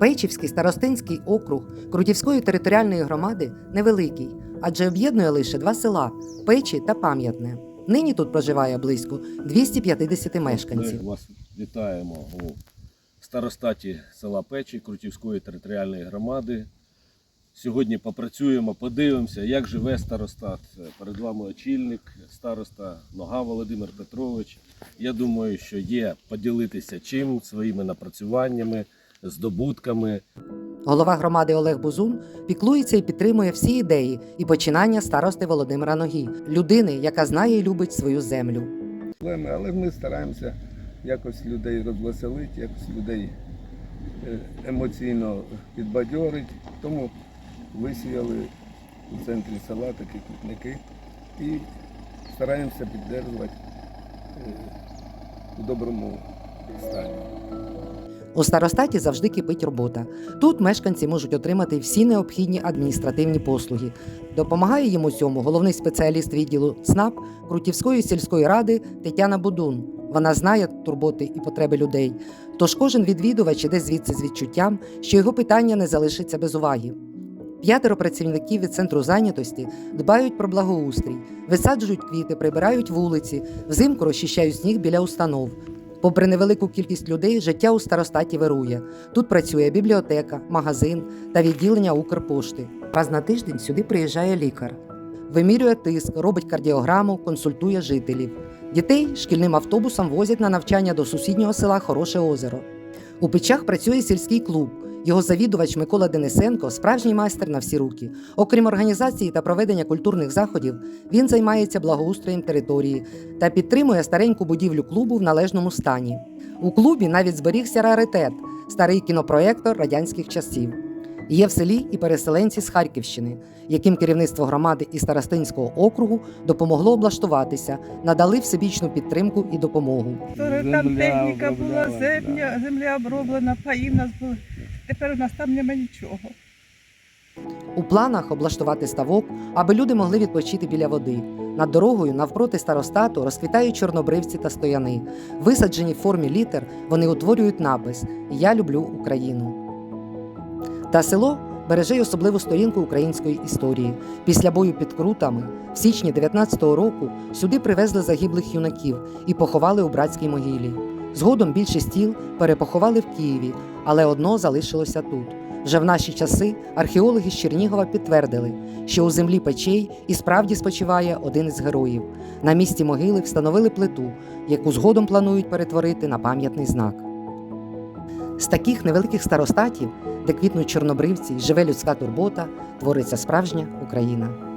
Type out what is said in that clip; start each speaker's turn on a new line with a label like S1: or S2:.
S1: Пейчівський старостинський округ Крутівської територіальної громади невеликий, адже об'єднує лише два села Печі та Пам'ятне. Нині тут проживає близько 250 мешканців.
S2: Ми вас вітаємо у старостаті села Печі Крутівської територіальної громади. Сьогодні попрацюємо, подивимося, як живе старостат. Перед вами очільник, староста Нога Володимир Петрович. Я думаю, що є поділитися чим своїми напрацюваннями, здобутками.
S1: Голова громади Олег Бузун піклується і підтримує всі ідеї і починання старости Володимира Ногі, людини, яка знає і любить свою землю.
S3: проблеми, але ми стараємося якось людей розвеселити, якось людей е, емоційно підбадьорити. Тому висіяли у центрі села такі квітники і стараємося підтримувати е, у доброму стані.
S1: У старостаті завжди кипить робота. Тут мешканці можуть отримати всі необхідні адміністративні послуги. Допомагає їм у цьому головний спеціаліст відділу СНАП Крутівської сільської ради Тетяна Будун. Вона знає турботи і потреби людей. Тож кожен відвідувач іде звідси з відчуттям, що його питання не залишиться без уваги. П'ятеро працівників від центру зайнятості дбають про благоустрій, висаджують квіти, прибирають вулиці, взимку розчищають сніг біля установ. Попри невелику кількість людей, життя у старостаті вирує. Тут працює бібліотека, магазин та відділення Укрпошти. Раз на тиждень сюди приїжджає лікар. Вимірює тиск, робить кардіограму, консультує жителів. Дітей шкільним автобусом возять на навчання до сусіднього села Хороше озеро. У печах працює сільський клуб. Його завідувач Микола Денисенко справжній майстер на всі руки. Окрім організації та проведення культурних заходів, він займається благоустроєм території та підтримує стареньку будівлю клубу в належному стані. У клубі навіть зберігся раритет старий кінопроектор радянських часів. Є в селі і переселенці з Харківщини, яким керівництво громади і старостинського округу допомогло облаштуватися, надали всебічну підтримку і допомогу.
S4: Там техніка була, земля, земля оброблена, паї в нас були. Тепер у нас там немає нічого.
S1: У планах облаштувати ставок, аби люди могли відпочити біля води. Над дорогою навпроти старостату розквітають чорнобривці та стояни. Висаджені в формі літер, вони утворюють напис Я люблю Україну. Та село береже й особливу сторінку української історії. Після бою під крутами в січні 19-го року сюди привезли загиблих юнаків і поховали у братській могилі. Згодом більшість тіл перепоховали в Києві, але одно залишилося тут. Вже в наші часи археологи з Чернігова підтвердили, що у землі печей і справді спочиває один із героїв. На місці могили встановили плиту, яку згодом планують перетворити на пам'ятний знак. З таких невеликих старостатів, де квітнуть чорнобривці, і живе людська турбота, твориться справжня Україна.